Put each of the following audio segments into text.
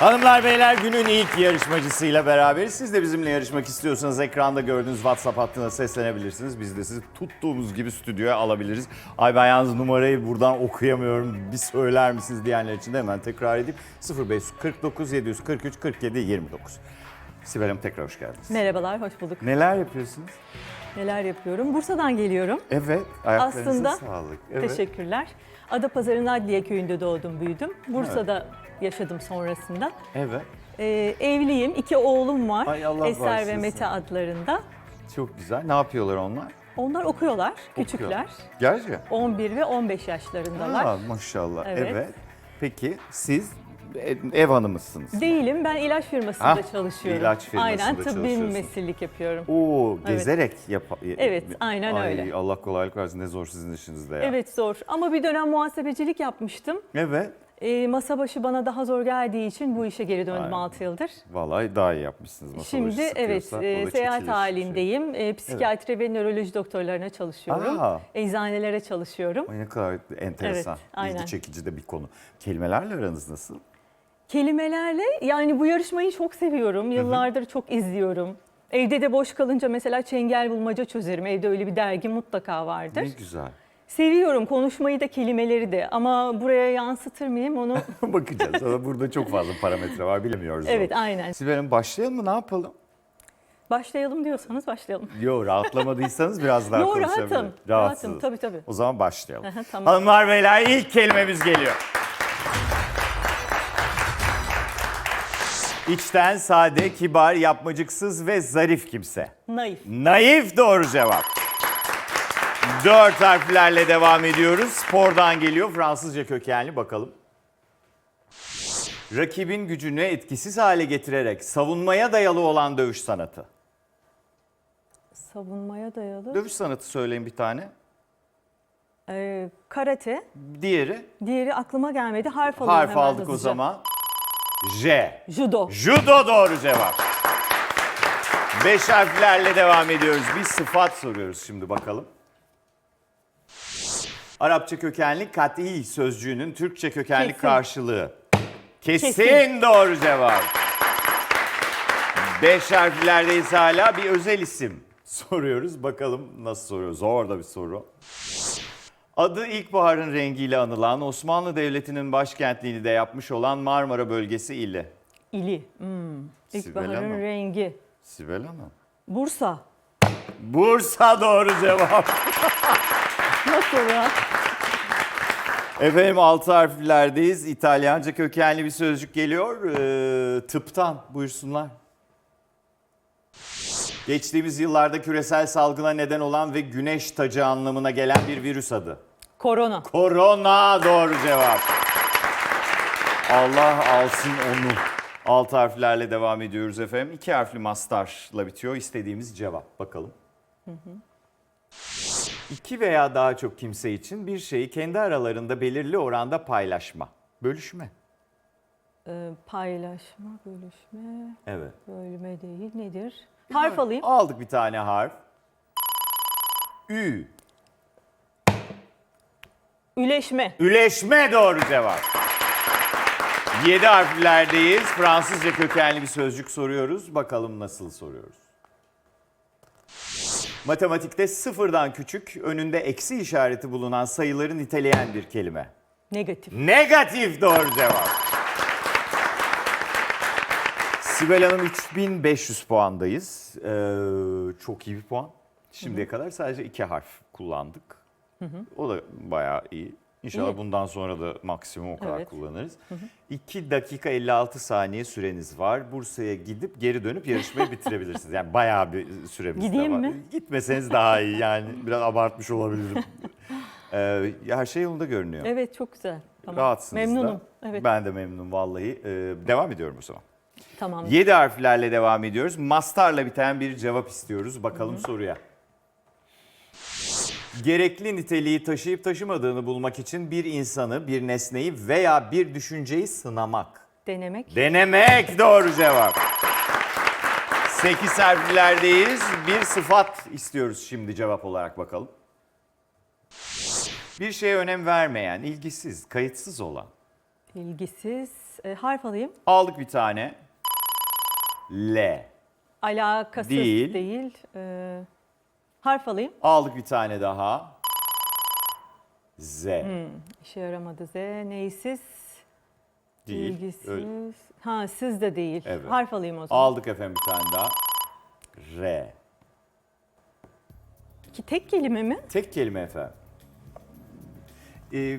Hanımlar beyler günün ilk yarışmacısıyla beraberiz. Siz de bizimle yarışmak istiyorsanız ekranda gördüğünüz WhatsApp hattına seslenebilirsiniz. Biz de sizi tuttuğumuz gibi stüdyoya alabiliriz. Ay ben yalnız numarayı buradan okuyamıyorum. Bir söyler misiniz diyenler için de hemen tekrar edeyim. 0549 743 47 29. Sibel Hanım tekrar hoş geldiniz. Merhabalar, hoş bulduk. Neler yapıyorsunuz? Neler yapıyorum? Bursa'dan geliyorum. Evet, ayaklarınıza Aslında- sağlık. Evet. Teşekkürler. Adapazarı Nadliye köyünde doğdum, büyüdüm. Bursa'da yaşadım sonrasında. Evet, Ee, evliyim, iki oğlum var. Ay, Allah Eser ve bağışlasın. Mete adlarında. çok güzel. Ne yapıyorlar onlar? Onlar okuyorlar, küçükler. Gerçi. 11 ve 15 yaşlarındalar. Aa, maşallah. Evet. Evet. Peki siz e- ev hanımısınız. Değilim, ben ilaç firmasında Ah, çalışıyorum. ilaç firmasında Aynen, tıbbi çalışıyorsun. mesleğilik yapıyorum. Oo, gezerek yap. Evet, aynen Ay, öyle. Allah kolaylık versin ne zor sizin işinizde ya. Evet zor ama bir dönem muhasebecilik yapmıştım. Evet. Ee, masa başı bana daha zor geldiği için bu işe geri döndüm Aynen. 6 yıldır. Vallahi daha iyi yapmışsınız. Masa başı Şimdi evet sıkıyorsa e, seyahat çekilir. halindeyim. E, psikiyatri ve nöroloji doktorlarına çalışıyorum. Aa. Eczanelere çalışıyorum. Ay ne kadar enteresan. Evet, aynen. İlgi çekici de bir konu. Kelimelerle aranız nasıl? Kelimelerle yani bu yarışmayı çok seviyorum. Yıllardır çok izliyorum. Evde de boş kalınca mesela çengel bulmaca çözerim. Evde öyle bir dergi mutlaka vardır. Ne güzel. Seviyorum konuşmayı da kelimeleri de ama buraya yansıtır mıyım onu? Bakacağız. Ama burada çok fazla parametre var bilemiyoruz. evet onu. aynen. Sibel Hanım başlayalım mı? Ne yapalım? Başlayalım diyorsanız başlayalım. Yo rahatlamadıysanız biraz daha Yo konuşabiliriz. rahatım. Rahatım tabii tabii. O zaman başlayalım. Tamam. Hanımlar beyler ilk kelimemiz geliyor. İçten sade, kibar, yapmacıksız ve zarif kimse. Naif. Naif doğru cevap. Dört harflerle devam ediyoruz. Spordan geliyor Fransızca kökenli bakalım. Rakibin gücünü etkisiz hale getirerek savunmaya dayalı olan dövüş sanatı. Savunmaya dayalı. Dövüş sanatı söyleyin bir tane. Ee, karate. Diğeri Diğeri aklıma gelmedi. Harf alayım harf hemen aldık o zaman. J. Judo. Judo doğru cevap. Beş harflerle devam ediyoruz. Bir sıfat soruyoruz şimdi bakalım. Arapça kökenli kat'i sözcüğünün Türkçe kökenli Kesin. karşılığı. Kesin, Kesin. doğru cevap. Beş harflerdeyiz hala bir özel isim soruyoruz. Bakalım nasıl soruyor. Zor da bir soru. Adı ilkbaharın rengiyle anılan Osmanlı Devleti'nin başkentliğini de yapmış olan Marmara bölgesi ili. İli. Hmm. İlkbaharın Hanım. rengi. Sibel Hanım. Bursa. Bursa doğru cevap. Nasıl ya? Efendim altı harflerdeyiz. İtalyanca kökenli bir sözcük geliyor. Ee, tıptan buyursunlar. Geçtiğimiz yıllarda küresel salgına neden olan ve güneş tacı anlamına gelen bir virüs adı. Korona. Korona doğru cevap. Allah alsın onu. Altı harflerle devam ediyoruz efendim. İki harfli mastarla bitiyor istediğimiz cevap. Bakalım. İki veya daha çok kimse için bir şeyi kendi aralarında belirli oranda paylaşma. Bölüşme. Ee, paylaşma, bölüşme, Evet. bölme değil. Nedir? Harf alayım. Aldık bir tane harf. Ü. Üleşme. Üleşme doğru cevap. Yedi harflerdeyiz. Fransızca kökenli bir sözcük soruyoruz. Bakalım nasıl soruyoruz. Matematikte sıfırdan küçük, önünde eksi işareti bulunan sayıları niteleyen bir kelime. Negatif. Negatif doğru cevap. Sibel Hanım 3500 puandayız. Ee, çok iyi bir puan. Şimdiye kadar sadece iki harf kullandık. O da bayağı iyi. İnşallah İyi. bundan sonra da maksimum o kadar Evet. kullanırız. 2 dakika 56 saniye süreniz var. Bursa'ya gidip geri dönüp yarışmayı bitirebilirsiniz. Yani bayağı bir süremiz de Gideyim var. mi? Gitmeseniz daha iyi yani. Biraz abartmış olabilirim. Ee, her şey yolunda görünüyor. Evet çok güzel. Tamam. Rahatsınız da. Memnunum. Evet. Ben de memnunum vallahi. Ee, devam ediyorum o zaman. Tamam. 7 harflerle devam ediyoruz. Mastarla biten bir cevap istiyoruz. Bakalım soruya. Gerekli niteliği taşıyıp taşımadığını bulmak için bir insanı, bir nesneyi veya bir düşünceyi sınamak. Denemek. Denemek doğru cevap. 8 harflerdeyiz. Bir sıfat istiyoruz şimdi cevap olarak bakalım. Bir şeye önem vermeyen, ilgisiz, kayıtsız olan. İlgisiz. E, harf alayım. Aldık bir tane. L. Alakasız Değil. değil. E, harf alayım. Aldık bir tane daha. Z. İşe yaramadı Z. Neysiz? Değil. İlgisiz. Öyle. Ha siz de değil. Evet. Harf alayım o zaman. Aldık efendim bir tane daha. R. Ki tek kelime mi? Tek kelime efendim. Ee,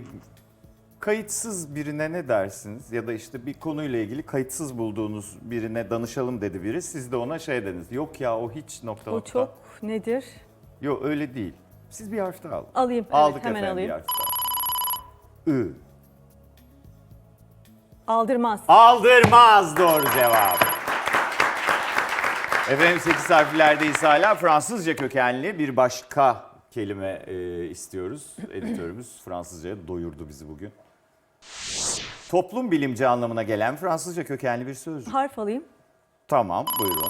kayıtsız birine ne dersiniz? Ya da işte bir konuyla ilgili kayıtsız bulduğunuz birine danışalım dedi biri. Siz de ona şey dediniz. Yok ya o hiç nokta O nokta. çok nedir? Yok öyle değil. Siz bir harf daha alın. Alayım. Aldık evet, hemen efendim alayım. bir harf daha. I. Aldırmaz. Aldırmaz doğru cevap. Efendim 8 harflerdeyiz hala. Fransızca kökenli bir başka kelime e, istiyoruz. Editörümüz Fransızca'ya doyurdu bizi bugün. Toplum bilimci anlamına gelen Fransızca kökenli bir sözcük. Harf alayım. Tamam buyurun.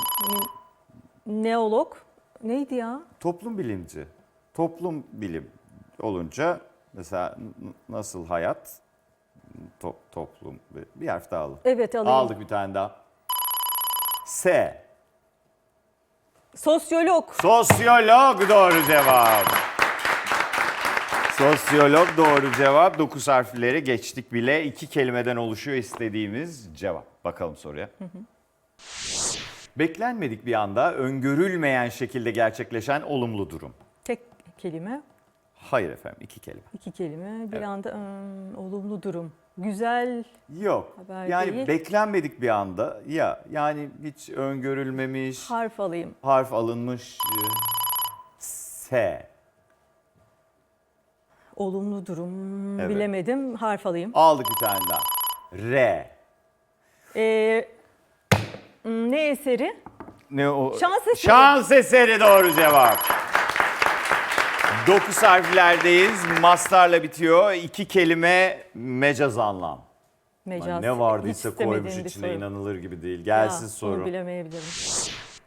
Neolog. Neydi ya? Toplum bilimci. Toplum bilim olunca mesela nasıl hayat? To- toplum. Bir harf daha alın. Evet alayım. Aldık bir tane daha. S. Sosyolog. Sosyolog doğru cevap. Sosyolog doğru cevap. 9 harfleri geçtik bile. İki kelimeden oluşuyor istediğimiz cevap. Bakalım soruya. Beklenmedik bir anda öngörülmeyen şekilde gerçekleşen olumlu durum. Tek kelime. Hayır efendim iki kelime. iki kelime. Bir Evet. anda ım, olumlu durum. Güzel. Yok. Haber yani değil. beklenmedik bir anda ya yani hiç öngörülmemiş, Harf alayım. harf alınmış. e, S. Olumlu durum. Evet. Bilemedim. Harf alayım. Aldık bir tane daha. R. Ee, ne eseri? Ne o? Şans eseri. Şans eseri doğru cevap. 9 harflerdeyiz. Mastarla bitiyor. İki kelime mecaz anlam. Mecaz. Lan ne vardıysa Hiç koymuş içine soru. inanılır gibi değil. Ya, Gelsin bunu soru. bilemeyebilirim.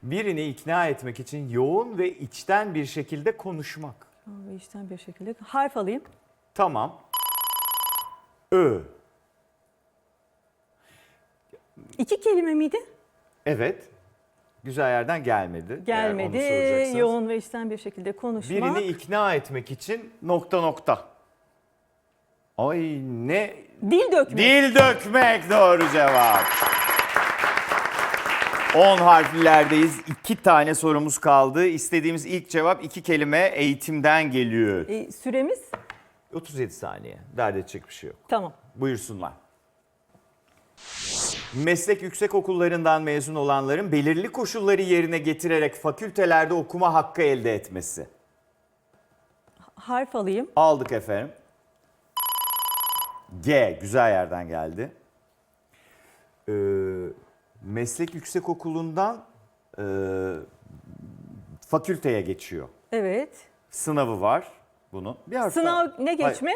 Birini ikna etmek için yoğun ve içten bir şekilde konuşmak. Ve içten bir şekilde. Harf alayım. Tamam. Ö. İki kelime miydi? Evet. Güzel yerden gelmedi. Eğer onu Gelmedi. Yoğun ve içten bir şekilde konuşmak. Birini ikna etmek için nokta nokta. Ay ne Dil dökmek. Dil dökmek doğru cevap. 10 harflerdeyiz. İki tane sorumuz kaldı. İstediğimiz ilk cevap iki kelime eğitimden geliyor. E, süremiz? 37 saniye. Dert edecek bir şey yok. Tamam. Buyursunlar. Meslek yüksek okullarından mezun olanların belirli koşulları yerine getirerek fakültelerde okuma hakkı elde etmesi. Harf alayım. Aldık efendim. G güzel yerden geldi. Ee, meslek yüksek okulundan e, fakülteye geçiyor. Evet. Sınavı var bunun. Bir harf Sınav daha- ne geçme?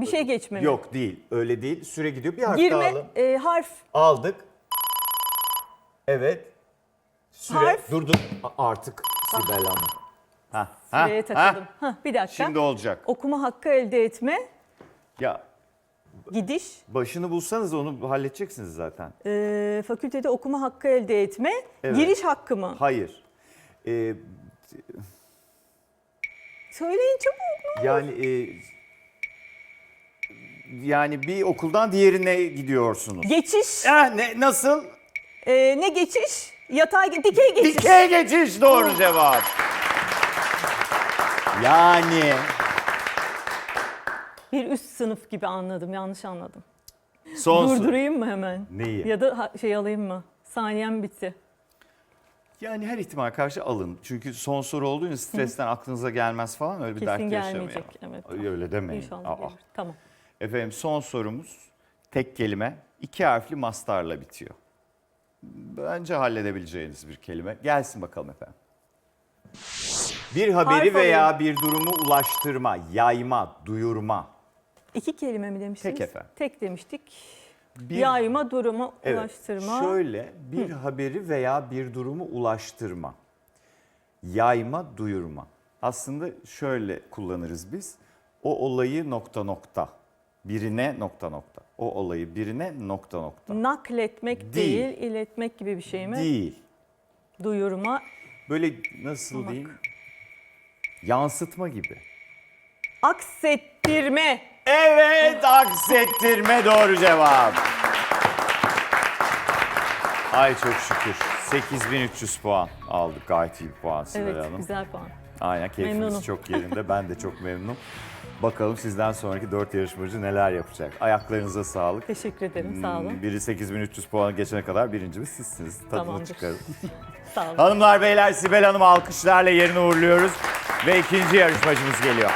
Bir şey geçme Hayır, mi? yok değil. Öyle değil. Süre gidiyor. Bir harf daha Girme. alın. e, harf. Aldık. Evet. Süre. Harf. Dur dur. A- Artık Sibel Hanım. Ha, ha, Süreye ha. takıldım. Hah, bir dakika. Şimdi olacak. Okuma hakkı elde etme. Ya Gidiş. başını bulsanız onu halledeceksiniz zaten. e, fakültede okuma hakkı elde etme. Evet. Giriş hakkı mı? Hayır. Ee, Söyleyin çabuk. yani e, yani bir okuldan diğerine gidiyorsunuz. Geçiş. Eh, ne, nasıl? E, ne geçiş? Yatay, dikey geçiş. Dikey geçiş doğru cevap. Yani Bir üst sınıf gibi anladım. Yanlış anladım. son soru. Durdurayım mı hemen? Neyi? Ya da ha- şey alayım mı? Saniyem bitti. Yani her ihtimal karşı alın. Çünkü son soru olduğu için stresten aklınıza gelmez falan öyle bir dert Kesin yaşamayın. gelmeyecek. Evet. Ay, Öyle demeyin. İnşallah Aa. gelir. Tamam. Efendim son sorumuz tek kelime iki harfli mastarla bitiyor. Bence halledebileceğiniz bir kelime. Gelsin bakalım efendim. Bir haberi Harf veya bir durumu ulaştırma, yayma, duyurma. İki kelime mi demiştiniz? Tek efendim. Tek demiştik. Bir, Yayma, duruma, Evet, ulaştırma. Şöyle bir haberi veya bir durumu ulaştırma. Yayma, duyurma. Aslında şöyle kullanırız biz. O olayı nokta nokta Birine nokta nokta. O olayı birine nokta nokta. Nakletmek Değil. değil, iletmek gibi bir şey mi? Değil. Duyuruma Böyle nasıl diyeyim? Yansıtma gibi. aksettirme. Evet aksettirme doğru cevap. Ay çok şükür. 8300 puan aldık. Gayet iyi bir puan Sibel Evet, Hanım. güzel puan. Aynen keyfimiz Memnunum. çok yerinde. Ben de çok memnunum. Bakalım sizden sonraki 4 yarışmacı neler yapacak. Ayaklarınıza sağlık. Teşekkür ederim, sağ olun. Hmm, Biri 8300 puana geçene kadar birincimiz sizsiniz. Tadını Tamamdır. çıkarın. Sağ olun. Hanımlar beyler Sibel Hanım alkışlarla yerini uğurluyoruz. Ve ikinci yarışmacımız geliyor.